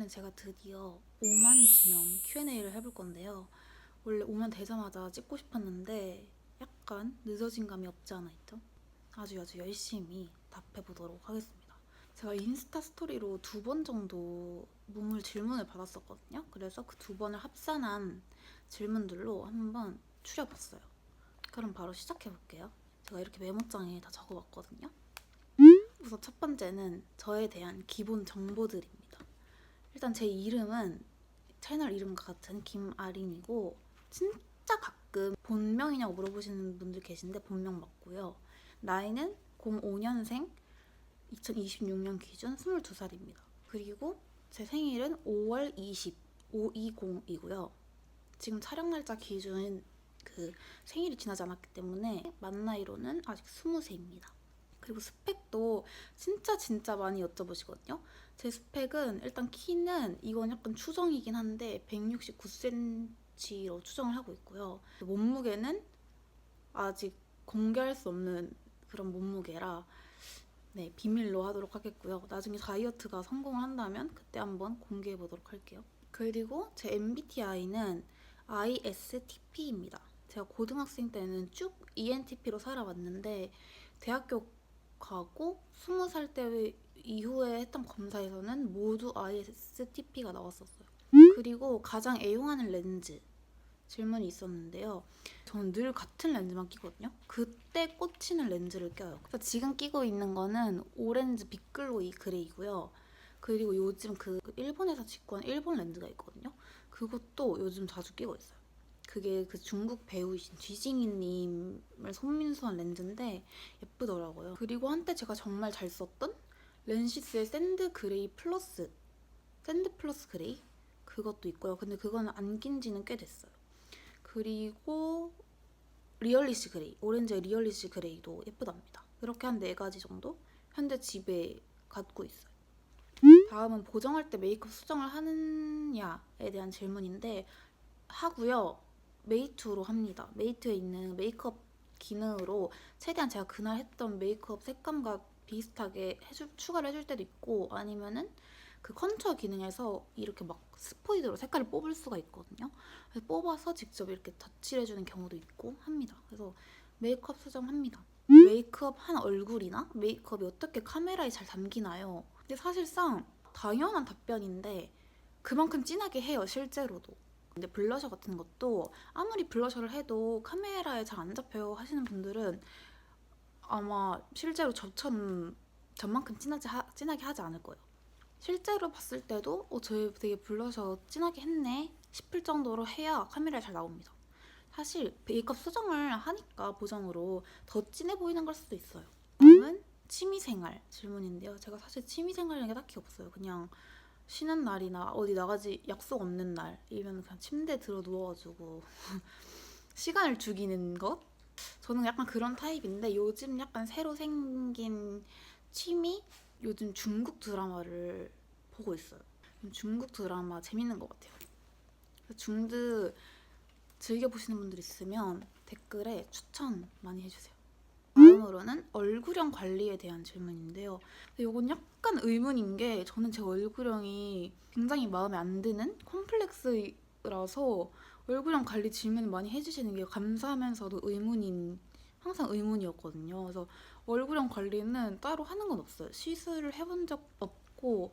오늘은 제가 드디어 5만 기념 Q&A를 해볼 건데요. 원래 5만 되자마자 찍고 싶었는데 약간 늦어진 감이 없지 않아 있죠? 아주 아주 열심히 답해 보도록 하겠습니다. 제가 인스타 스토리로 두 번 정도 문물 질문을 받았었거든요. 그래서 그 두 번을 합산한 질문들로 한번 추려봤어요. 그럼 바로 시작해 볼게요. 제가 이렇게 메모장에 다 적어봤거든요. 우선 첫 번째는 저에 대한 기본 정보들입니다. 일단 제 이름은 채널 이름과 같은 김아린이고 진짜 가끔 본명이냐고 물어보시는 분들 계신데 본명 맞고요. 나이는 05년생 2026년 기준 22살입니다. 그리고 제 생일은 5월 20, 520이고요. 지금 촬영 날짜 기준 그 생일이 지나지 않았기 때문에 만 나이로는 아직 20세입니다. 그리고 스펙도 진짜 진짜 많이 여쭤보시거든요. 제 스펙은 일단 키는 이건 약간 추정이긴 한데 169cm로 추정을 하고 있고요. 몸무게는 아직 공개할 수 없는 그런 몸무게라 네 비밀로 하도록 하겠고요. 나중에 다이어트가 성공을 한다면 그때 한번 공개해 보도록 할게요. 그리고 제 MBTI는 ISTP입니다. 제가 고등학생 때는 쭉 ENTP로 살아왔는데 대학교 가고 스무 살때 이후에 했던 검사에서는 모두 ISTP가 나왔었어요. 그리고 가장 애용하는 렌즈 질문이 있었는데요. 저는 늘 같은 렌즈만 끼거든요. 그때 꽂히는 렌즈를 껴요. 그래서 지금 끼고 있는 거는 오렌지 빅글로이 그레이고요. 그리고 요즘 그 일본에서 직구한 일본 렌즈가 있거든요. 그것도 요즘 자주 끼고 있어요. 그게 그 중국 배우이신 쥐징이님을 손민수한 렌즈인데 예쁘더라고요. 그리고 한때 제가 정말 잘 썼던 렌시스의 샌드 그레이 플러스 샌드 플러스 그레이 그것도 있고요. 근데 그거는 안 낀 지는 꽤 됐어요. 그리고 리얼리시 그레이 오렌지의 리얼리시 그레이도 예쁘답니다. 이렇게 한 네 가지 정도 현재 집에 갖고 있어요. 다음은 보정할 때 메이크업 수정을 하느냐에 대한 질문인데 하고요. 메이트로 합니다. 메이트에 있는 메이크업 기능으로 최대한 제가 그날 했던 메이크업 색감과 비슷하게 해줄, 추가를 해줄 때도 있고 아니면은 그 컨투어 기능에서 이렇게 막 스포이드로 색깔을 뽑을 수가 있거든요. 그래서 뽑아서 직접 이렇게 덧칠해 주는 경우도 있고 합니다. 그래서 메이크업 수정합니다. 메이크업 한 얼굴이나 메이크업이 어떻게 카메라에 잘 담기나요? 근데 사실상 당연한 답변인데 그만큼 진하게 해요 실제로도. 근데 블러셔 같은 것도 아무리 블러셔를 해도 카메라에 잘 안 잡혀요 하시는 분들은 아마 실제로 저처럼 저만큼 진하지 하, 진하게 하지 않을 거예요. 실제로 봤을 때도 어, 저 되게 블러셔 진하게 했네 싶을 정도로 해야 카메라에 잘 나옵니다. 사실 메이크업 수정을 하니까 보정으로 더 진해 보이는 걸 수도 있어요. 다음은 취미생활 질문인데요. 제가 사실 취미생활이라는 게 딱히 없어요. 그냥 쉬는 날이나 어디 나가지 약속 없는 날이면 그냥 침대에 들어 누워가지고 시간을 죽이는 것? 저는 약간 그런 타입인데 요즘 약간 새로 생긴 취미? 요즘 중국 드라마를 보고 있어요. 중국 드라마 재밌는 것 같아요. 중드 즐겨 보시는 분들 있으면 댓글에 추천 많이 해주세요. 다음으로는 얼굴형 관리에 대한 질문인데요. 이건 약간 의문인 게 저는 제 얼굴형이 굉장히 마음에 안 드는 콤플렉스라서 얼굴형 관리 질문을 많이 해주시는 게 감사하면서도 의문인 항상 의문이었거든요. 그래서 얼굴형 관리는 따로 하는 건 없어요. 시술을 해본 적 없고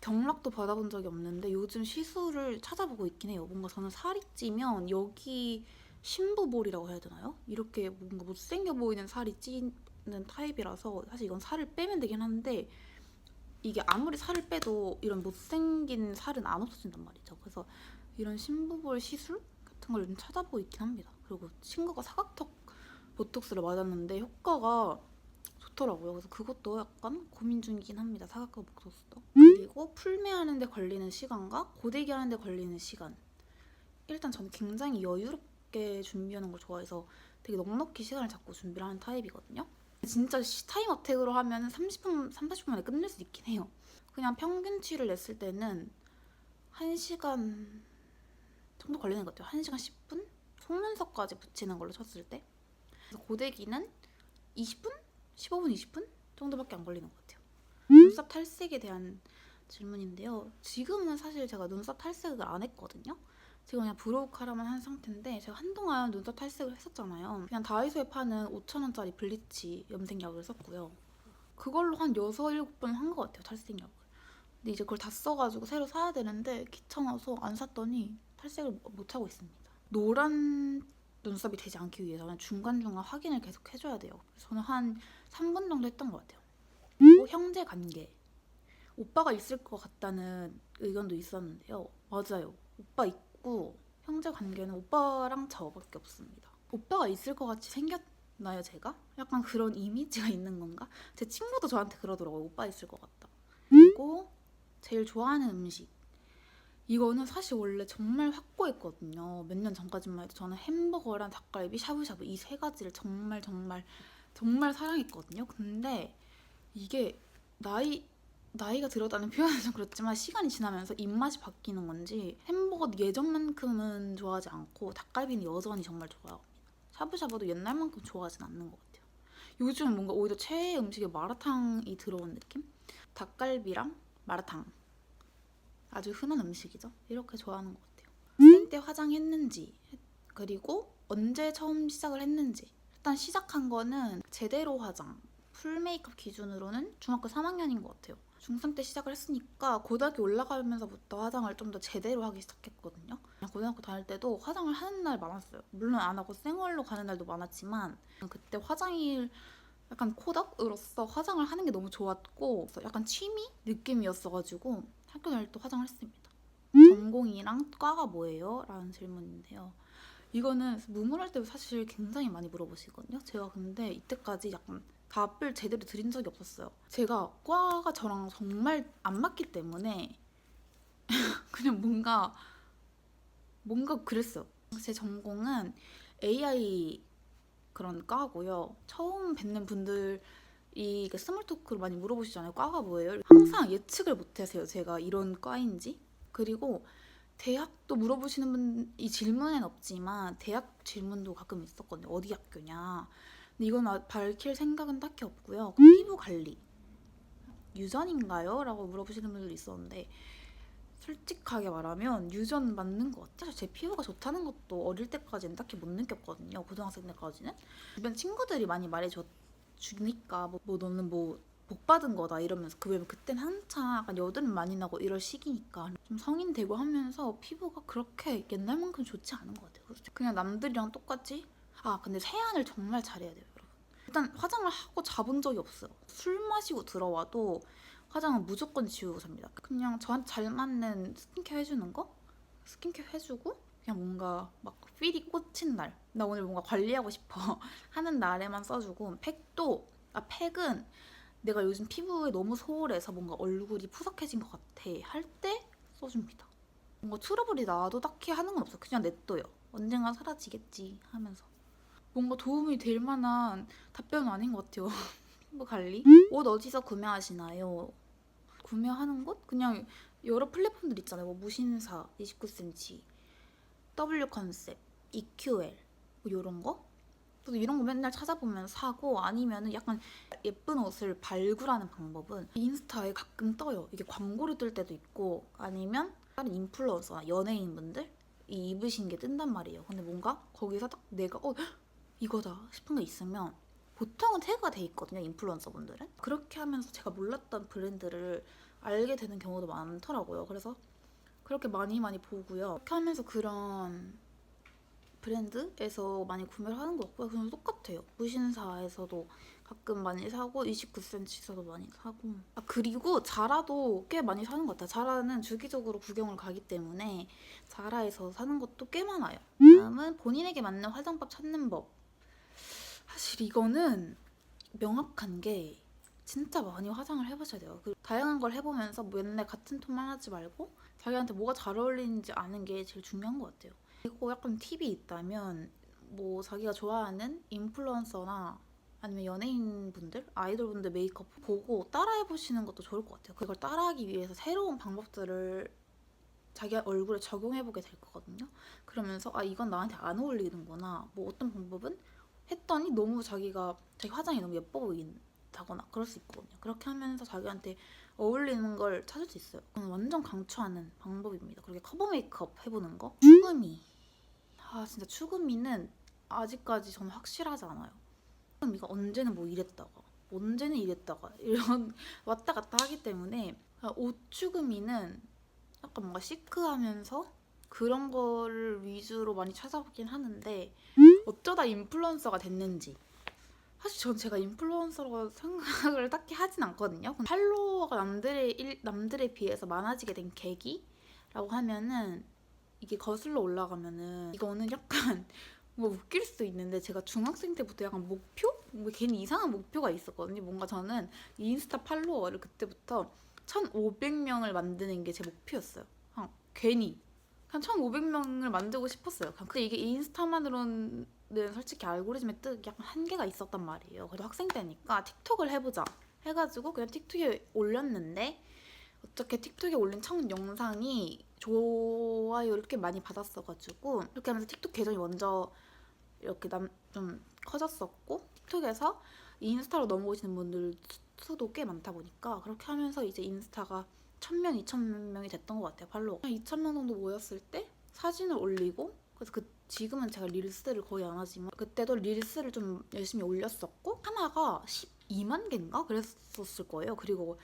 경락도 받아본 적이 없는데 요즘 시술을 찾아보고 있긴 해요. 뭔가 저는 살이 찌면 여기 심부볼이라고 해야 되나요? 이렇게 뭔가 못생겨 보이는 살이 찌는 타입이라서 사실 이건 살을 빼면 되긴 한데 이게 아무리 살을 빼도 이런 못생긴 살은 안 없어진단 말이죠. 그래서 이런 심부볼 시술 같은 걸좀 찾아보고 있긴 합니다. 그리고 친구가 사각턱 보톡스를 맞았는데 효과가 좋더라고요. 그래서 그것도 약간 고민 중이긴 합니다. 사각턱 보톡스도. 그리고 풀메하는데 걸리는 시간과 고데기 하는데 걸리는 시간. 일단 저는 굉장히 여유롭게 준비하는 걸 좋아해서 되게 넉넉히 시간을 잡고 준비를 하는 타입이거든요. 진짜 시- 타임 어택으로 하면 30분, 3, 40분 만에 끝낼 수 있긴 해요. 그냥 평균치를 냈을 때는 1시간 정도 걸리는 것 같아요. 1시간 10분? 속눈썹까지 붙이는 걸로 쳤을 때. 고데기는 20분? 15분, 20분 정도밖에 안 걸리는 것 같아요. 눈썹 탈색에 대한 질문인데요. 지금은 사실 제가 눈썹 탈색을 안 했거든요. 지금 그냥 브로우 카라만 한 상태인데 제가 한동안 눈썹 탈색을 했었잖아요. 그냥 다이소에 파는 5,000원짜리 블리치 염색약을 썼고요. 그걸로 한 6, 7번 한 것 같아요, 탈색약을. 근데 이제 그걸 다 써가지고 새로 사야 되는데 귀찮아서 안 샀더니 탈색을 못 하고 있습니다. 노란 눈썹이 되지 않기 위해서는 중간중간 확인을 계속 해줘야 돼요. 저는 한 3분 정도 했던 것 같아요. 그리고 형제 관계. 오빠가 있을 것 같다는 의견도 있었는데요. 맞아요. 오빠 있 고 형제 관계는 오빠랑 저밖에 없습니다. 오빠가 있을 것 같이 생겼나요, 제가? 약간 그런 이미지가 있는 건가? 제 친구도 저한테 그러더라고요. 오빠 있을 것 같다. 그리고 제일 좋아하는 음식. 이거는 사실 원래 정말 확고했거든요. 몇 년 전까지만 해도 저는 햄버거랑 닭갈비, 샤브샤브 이 세 가지를 정말 정말 정말 사랑했거든요. 근데 이게 나이 나이가 들었다는 표현은 좀 그렇지만 시간이 지나면서 입맛이 바뀌는 건지 햄버거 예전만큼은 좋아하지 않고 닭갈비는 여전히 정말 좋아합니다. 샤브샤브도 옛날만큼 좋아하진 않는 것 같아요. 요즘은 뭔가 오히려 최애 음식에 마라탕이 들어온 느낌? 닭갈비랑 마라탕 아주 흔한 음식이죠. 이렇게 좋아하는 것 같아요. 때 화장했는지 그리고 언제 처음 시작을 했는지 일단 시작한 거는 제대로 화장 풀 메이크업 기준으로는 중학교 3학년인 것 같아요. 중3 때 시작을 했으니까 고등학교 올라가면서부터 화장을 좀 더 제대로 하기 시작했거든요. 고등학교 다닐 때도 화장을 하는 날 많았어요. 물론 안 하고 생얼로 가는 날도 많았지만 그때 화장이 약간 코덕으로서 화장을 하는 게 너무 좋았고 약간 취미 느낌이었어가지고 학교 다닐 때 화장을 했습니다. 전공이랑 과가 뭐예요? 라는 질문인데요. 이거는 무문할 때도 사실 굉장히 많이 물어보시거든요. 제가 근데 이때까지 약간 답을 제대로 드린 적이 없었어요. 제가 과가 저랑 정말 안 맞기 때문에 그냥 뭔가 뭔가 그랬어요. 제 전공은 AI 그런 과고요. 처음 뵙는 분들이 이게 스몰 토크로 많이 물어보시잖아요. 과가 뭐예요? 항상 예측을 못하세요. 제가 이런 과인지. 그리고 대학도 물어보시는 분이 질문엔 없지만 대학 질문도 가끔 있었거든요. 어디 학교냐. 이건 아- 밝힐 생각은 딱히 없고요. 피부 관리 유전인가요? 라고 물어보시는 분들도 있었는데 솔직하게 말하면 유전 맞는 것 같아요. 제 피부가 좋다는 것도 어릴 때까지는 딱히 못 느꼈거든요. 고등학생 때까지는 주변 친구들이 많이 말해줘 주니까 뭐, 뭐 너는 뭐 복 받은 거다 이러면서 그 왜냐면 그땐 한창 약간 여드름 많이 나고 이럴 시기니까 좀 성인 되고 하면서 피부가 그렇게 옛날만큼 좋지 않은 것 같아요. 그냥 남들이랑 똑같이 아 근데 세안을 정말 잘해야 돼요, 여러분. 일단 화장을 하고 자본 적이 없어요. 술 마시고 들어와도 화장은 무조건 지우고 삽니다. 그냥 저한테 잘 맞는 스킨케어 해주는 거? 스킨케어 해주고 그냥 뭔가 막 필이 꽂힌 날. 나 오늘 뭔가 관리하고 싶어 하는 날에만 써주고 팩도 아 팩은 내가 요즘 피부에 너무 소홀해서 뭔가 얼굴이 푸석해진 것 같아 할 때 써줍니다. 뭔가 트러블이 나도 딱히 하는 건 없어. 그냥 냅둬요. 언젠가 사라지겠지 하면서. 뭔가 도움이 될 만한 답변은 아닌 것 같아요. 피부 관리? 옷 어디서 구매하시나요? 구매하는 곳? 그냥 여러 플랫폼들 있잖아요. 뭐 무신사, 29cm, W 컨셉, EQL 뭐 이런 거? 저도 이런 거 맨날 찾아보면 사고 아니면은 약간 예쁜 옷을 발굴하는 방법은 인스타에 가끔 떠요. 이게 광고로 뜰 때도 있고 아니면 다른 인플루언서나 연예인분들 이 입으신 게 뜬단 말이에요. 근데 뭔가 거기서 딱 내가 어 헉, 이거다 싶은 게 있으면 보통은 태그가 돼 있거든요. 인플루언서 분들은 그렇게 하면서 제가 몰랐던 브랜드를 알게 되는 경우도 많더라고요. 그래서 그렇게 많이 많이 보고요. 그렇게 하면서 그런 브랜드에서 많이 구매를 하는 것 같고요. 그냥 똑같아요. 무신사에서도 가끔 많이 사고 29cm에서도 많이 사고 아 그리고 자라도 꽤 많이 사는 것 같아요. 자라는 주기적으로 구경을 가기 때문에 자라에서 사는 것도 꽤 많아요. 다음은 본인에게 맞는 화장법 찾는 법. 사실 이거는 명확한 게 진짜 많이 화장을 해보셔야 돼요. 그 다양한 걸 해보면서 뭐 맨날 같은 톤만 하지 말고 자기한테 뭐가 잘 어울리는지 아는 게 제일 중요한 것 같아요. 그리고 약간 팁이 있다면 뭐 자기가 좋아하는 인플루언서나 아니면 연예인분들, 아이돌분들 메이크업 보고 따라해보시는 것도 좋을 것 같아요. 그걸 따라하기 위해서 새로운 방법들을 자기 얼굴에 적용해보게 될 거거든요. 그러면서 아 이건 나한테 안 어울리는구나. 뭐 어떤 방법은 했더니 너무 자기가 자기 화장이 너무 예뻐 보인다거나 그럴 수 있거든요. 그렇게 하면서 자기한테 어울리는 걸 찾을 수 있어요. 저는 완전 강추하는 방법입니다. 그리고 커버 메이크업 해보는 거. 추구미. 아 진짜 추구미는 아직까지 저는 확실하지 않아요. 추구미가 언제는 뭐 이랬다가 언제는 이랬다가 이런 왔다 갔다 하기 때문에 아, 옷 추구미는 약간 뭔가 시크하면서 그런 거를 위주로 많이 찾아보긴 하는데 어쩌다 인플루언서가 됐는지 사실 전 제가 인플루언서라고 생각을 딱히 하진 않거든요. 팔로워가 남들의 일- 남들에 비해서 많아지게 된 계기라고 하면은 이게 거슬러 올라가면은 이거는 약간 뭐 웃길 수도 있는데 제가 중학생 때부터 약간 목표? 뭐 괜히 이상한 목표가 있었거든요. 뭔가 저는 인스타 팔로워를 그때부터 1,500명을 만드는 게 제 목표였어요. 그냥 괜히 한 1,500명을 만들고 싶었어요. 근데 이게 인스타만으로는 솔직히 알고리즘에 뜨기 약간 한계가 있었단 말이에요. 그래도 학생 때니까 틱톡을 해보자 해가지고 그냥 틱톡에 올렸는데 어떻게 틱톡에 올린 첫 영상이 좋아요 이렇게 많이 받았어가지고 이렇게 하면서 틱톡 계정이 먼저 이렇게 남, 좀 커졌었고 틱톡에서 인스타로 넘어오시는 분들 수도 꽤 많다 보니까 그렇게 하면서 이제 인스타가 1000명, 2000명이 됐던 것 같아요 팔로워 2000명 정도 모였을 때 사진을 올리고 그래서 그 지금은 제가 릴스를 거의 안 하지만 그때도 릴스를 좀 열심히 올렸었고 하나가 12만 개인가 그랬었을 거예요. 그리고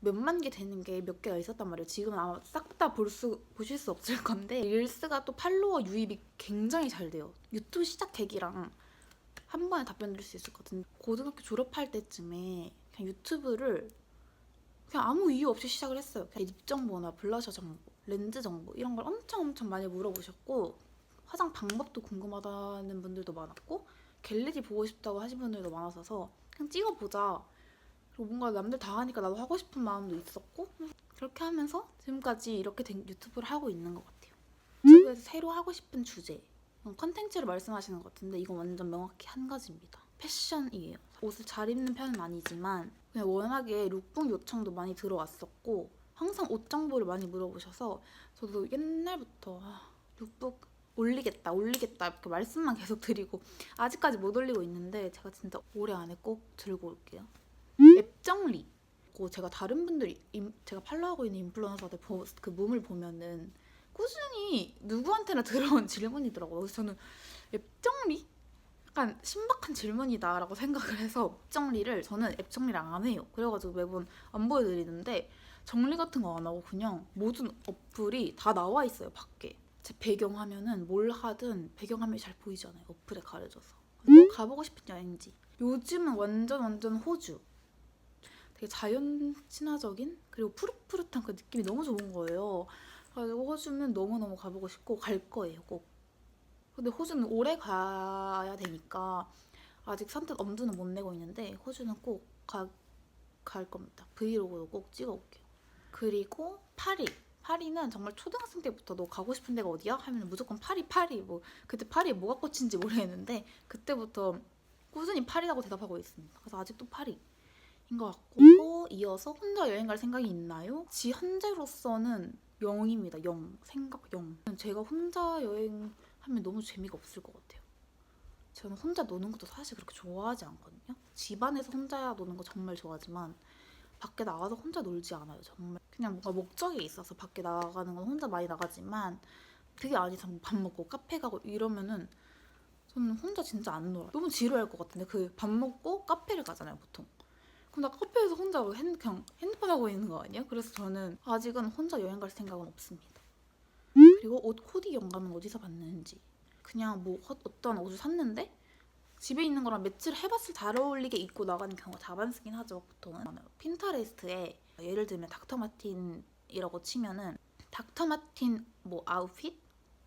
몇만 개 되는 게 몇 개가 있었단 말이에요. 지금은 아마 싹 다 볼 수 보실 수 없을 건데 릴스가 또 팔로워 유입이 굉장히 잘 돼요. 유튜브 시작 계기랑 한 번에 답변 드릴 수 있을 것 같은데 고등학교 졸업할 때쯤에 그냥 유튜브를 그냥 아무 이유 없이 시작을 했어요. 그냥 입 정보나 블러셔 정보, 렌즈 정보 이런 걸 엄청 엄청 많이 물어보셨고 화장 방법도 궁금하다는 분들도 많았고 갤러리 보고 싶다고 하신 분들도 많았어서 그냥 찍어보자. 그리고 뭔가 남들 다 하니까 나도 하고 싶은 마음도 있었고 그렇게 하면서 지금까지 이렇게 된 유튜브를 하고 있는 것 같아요. 유튜브에서 새로 하고 싶은 주제 음, 컨텐츠를 말씀하시는 것 같은데 이건 완전 명확히 한 가지입니다. 패션이에요. 옷을 잘 입는 편은 아니지만 그냥 워낙에 룩북 요청도 많이 들어왔었고 항상 옷 정보를 많이 물어보셔서 저도 옛날부터 아, 룩북 올리겠다 올리겠다 이렇게 말씀만 계속 드리고 아직까지 못 올리고 있는데 제가 진짜 올해 안에 꼭 들고 올게요. 앱 정리. 고 제가 다른 분들 임- 제가 팔로우하고 있는 인플루언서들 보- 그 몸을 보면은 꾸준히 누구한테나 들어온 질문이더라고요. 그래서 저는 앱 정리? 약간 신박한 질문이다라고 생각을 해서 앱 정리를 저는 앱 정리를 안 해요. 그래가지고 매번 안 보여드리는데 정리 같은 거 안 하고 그냥 모든 어플이 다 나와 있어요 밖에. 제 배경 화면은 뭘 하든 배경 화면이 잘 보이잖아요. 어플에 가려져서. 그리고 가보고 싶은 여행지. 요즘은 완전 완전 호주. 되게 자연 친화적인 그리고 푸릇푸릇한 그 느낌이 너무 좋은 거예요. 그래가지고 호주는 너무너무 가보고 싶고 갈 거예요 꼭. 근데 호주는 오래 가야 되니까 아직 선뜻 엄두는 못 내고 있는데 호주는 꼭 가, 갈 겁니다. 브이로그도 꼭 찍어올게요. 그리고 파리. 파리는 정말 초등학생 때부터 너 가고 싶은 데가 어디야? 하면 무조건 파리 파리 뭐 그때 파리에 뭐가 꽂힌지 모르겠는데 그때부터 꾸준히 파리라고 대답하고 있습니다. 그래서 아직도 파리 인 것 같고 또 이어서 혼자 여행 갈 생각이 있나요? 지 현재로서는 0입니다. 0 생각 0. 제가 혼자 여행 하면 너무 재미가 없을 것 같아요. 저는 혼자 노는 것도 사실 그렇게 좋아하지 않거든요. 집안에서 혼자 노는 거 정말 좋아하지만 밖에 나가서 혼자 놀지 않아요. 정말 그냥 뭔가 목적이 있어서 밖에 나가는 건 혼자 많이 나가지만 그게 아니서 뭐밥 먹고 카페 가고 이러면은 저는 혼자 진짜 안 놀아요. 너무 지루할 것 같은데 그 밥 먹고 카페를 가잖아요 보통. 그럼 나 카페에서 혼자 핸, 그냥 핸드폰 하고 있는 거 아니야? 그래서 저는 아직은 혼자 여행 갈 생각은 없습니다. 그리고 옷 코디 영감은 어디서 봤는지. 그냥 뭐 헛- 어떤 옷을 샀는데 집에 있는 거랑 매치를 해봤을 때잘 어울리게 입고 나가는 경우가 다반스긴 하죠 보통은. 핀터레스트에 예를 들면 닥터마틴이라고 치면은 닥터마틴 뭐 아웃핏?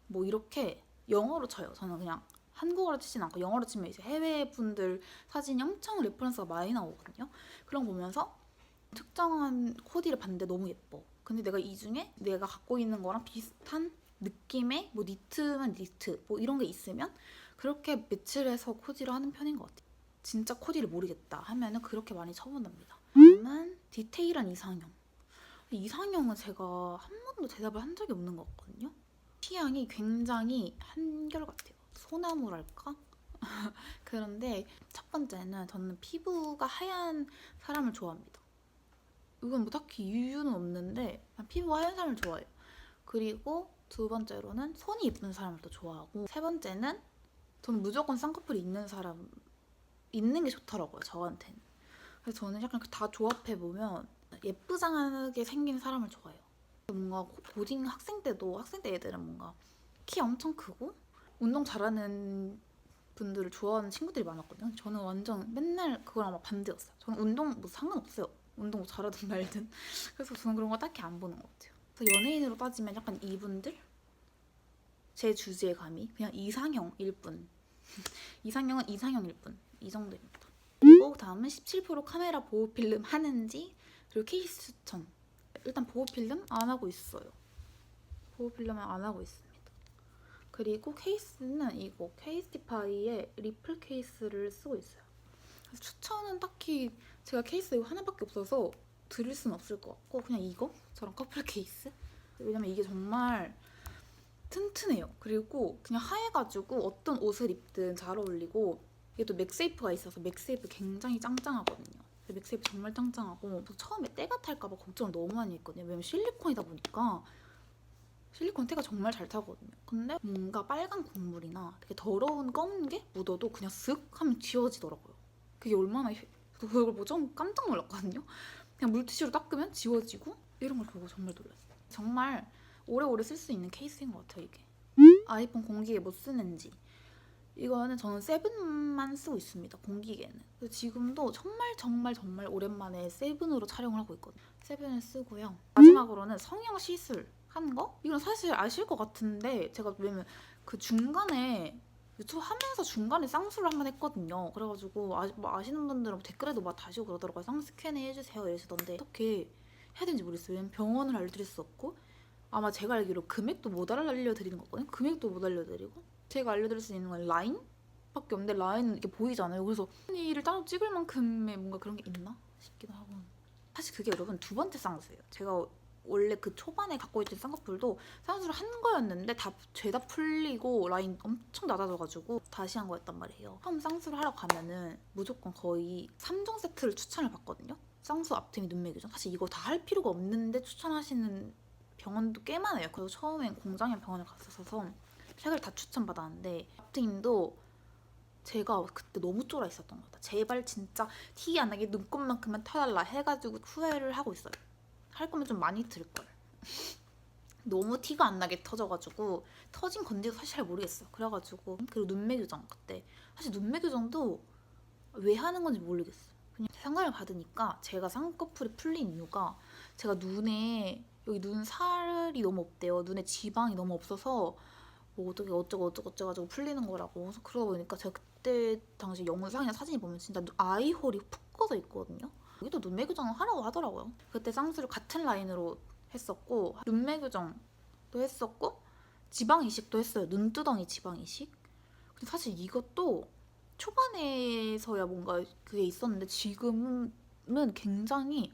뭐 이렇게 영어로 쳐요. 저는 그냥 한국어로 치진 않고 영어로 치면 이제 해외 분들 사진이 엄청 레퍼런스가 많이 나오거든요. 그런 거 보면서 특정한 코디를 봤는데 너무 예뻐. 근데 내가 이 중에 내가 갖고 있는 거랑 비슷한 느낌의 뭐 니트면 니트 뭐 이런 게 있으면 그렇게 매치를 해서 코디를 하는 편인 것 같아요. 진짜 코디를 모르겠다 하면은 그렇게 많이 쳐본답니다. 다만 디테일한 이상형. 이상형은 제가 한 번도 대답을 한 적이 없는 것 같거든요. 취향이 굉장히 한결같아요. 소나무랄까? 그런데 첫 번째는 저는 피부가 하얀 사람을 좋아합니다. 이건 뭐 딱히 이유는 없는데 피부가 하얀 사람을 좋아해요. 그리고 두 번째로는 손이 예쁜 사람을 또 좋아하고 세 번째는 저는 무조건 쌍꺼풀이 있는 사람 있는 게 좋더라고요 저한테는. 그래서 저는 약간 그다 조합해 보면 예쁘장하게 생긴 사람을 좋아해요. 뭔가 고- 고딩 학생 때도 학생 때 애들은 뭔가 키 엄청 크고 운동 잘하는 분들을 좋아하는 친구들이 많았거든요. 저는 완전 맨날 그거랑 막 반대였어요. 저는 운동 뭐 상관없어요. 운동 뭐 잘하든 말든. 그래서 저는 그런 거 딱히 안 보는 것 같아요. 연예인으로 따지면 약간 이분들 제 주제에 감히 그냥 이상형일 뿐. 이상형은 이상형일 뿐. 이 정도입니다. 그리고 다음은 17% 카메라 보호 필름 하는지 그리고 케이스 추천. 일단 보호 필름 안 하고 있어요. 보호 필름은 안 하고 있습니다. 그리고 케이스는 이거 케이스티파이의 리플 케이스를 쓰고 있어요. 그래서 추천은 딱히 제가 케이스 이거 하나밖에 없어서 드릴 수는 없을 것 같고 그냥 이거 저랑 커플 케이스. 왜냐면 이게 정말 튼튼해요. 그리고 그냥 하얘가지고 어떤 옷을 입든 잘 어울리고 이게 또 맥세이프가 있어서 맥세이프 굉장히 짱짱하거든요. 맥세이프 정말 짱짱하고 저 처음에 때가 탈까봐 걱정을 너무 많이 했거든요. 왜냐면 실리콘이다 보니까 실리콘 때가 정말 잘 타거든요. 근데 뭔가 빨간 국물이나 되게 더러운 검은 게 묻어도 그냥 쓱 하면 지워지더라고요. 그게 얼마나 그걸 좀 깜짝 놀랐거든요. 그냥 물티슈로 닦으면 지워지고 이런 걸 보고 정말 놀랐어요. 정말 오래오래 쓸 수 있는 케이스인 것 같아요 이게. 아이폰 공기계 뭐 쓰는지 이거는 저는 세븐만 쓰고 있습니다 공기계는. 지금도 정말 정말 정말 오랜만에 세븐으로 촬영을 하고 있거든요. 세븐을 쓰고요. 마지막으로는 성형 시술 한 거? 이건 사실 아실 것 같은데 제가 왜냐면 그 중간에 유튜브 하면서 중간에 쌍수를 한 번 했거든요. 그래가지고 아, 뭐 아시는 분들은 댓글에도 막 다시 오고 그러더라고요. Q&A 해주세요 이러시던데 어떻게 해야 되는지 모르겠어요. 병원을 알려드릴 수 없고 아마 제가 알기로 금액도 못 알려드리는 거거든요. 금액도 못 알려드리고 제가 알려드릴 수 있는 건 라인? 밖에 없는데 라인은 이렇게 보이잖아요. 그래서 이를 따로 찍을 만큼의 뭔가 그런 게 있나 싶기도 하고 사실 그게 여러분 두 번째 쌍수예요. 제가 원래 그 초반에 갖고 있던 쌍꺼풀도 쌍수를 한 거였는데 다 죄다 풀리고 라인 엄청 낮아져가지고 다시 한 거였단 말이에요. 처음 쌍수를 하러 가면은 무조건 거의 3종 세트를 추천을 받거든요. 쌍수, 앞트임, 눈매 교정. 사실 이거 다 할 필요가 없는데 추천하시는 병원도 꽤 많아요. 그래서 처음엔 공장형 병원을 갔었어서 색을 다 추천받았는데 앞트임도 제가 그때 너무 쫄아 있었던 것 같아요. 제발 진짜 티 안 나게 눈곱만큼만 타달라 해가지고 후회를 하고 있어요. 할 거면 좀 많이 들 걸. 너무 티가 안 나게 터져가지고 터진 건지도 사실 잘 모르겠어요. 그래가지고 그리고 눈매 교정 그때 사실 눈매 교정도 왜 하는 건지 모르겠어요. 그냥 상담을 받으니까 제가 쌍꺼풀이 풀린 이유가 제가 눈에 여기 눈 살이 너무 없대요. 눈에 지방이 너무 없어서 뭐 어떻게 어쩌고 어쩌고 어쩌고 풀리는 거라고. 그래서 그러다 보니까 제가 그때 당시 영상이나 사진이 보면 진짜 눈- 아이홀이 푹 꺼져 있거든요. 여기도 눈매 교정을 하라고 하더라고요. 그때 쌍수를 같은 라인으로 했었고 눈매 교정도 했었고 지방 이식도 했어요. 눈두덩이 지방 이식. 근데 사실 이것도 초반에서야 뭔가 그게 있었는데 지금은 굉장히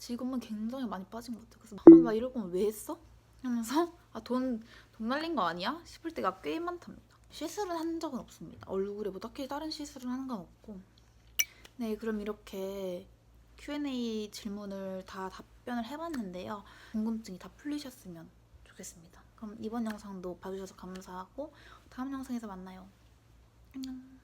지금은 굉장히 많이 빠진 것 같아요. 그래서 아, 나 이럴 거면 왜 했어? 하면서 아, 돈, 돈 날린 거 아니야? 싶을 때가 꽤 많답니다. 시술은 한 적은 없습니다. 얼굴에 뭐 딱히 다른 시술은 하는 건 없고. 네, 그럼 이렇게 Q&A 질문을 다 답변을 해봤는데요. 궁금증이 다 풀리셨으면 좋겠습니다. 그럼 이번 영상도 봐주셔서 감사하고 다음 영상에서 만나요. 안녕.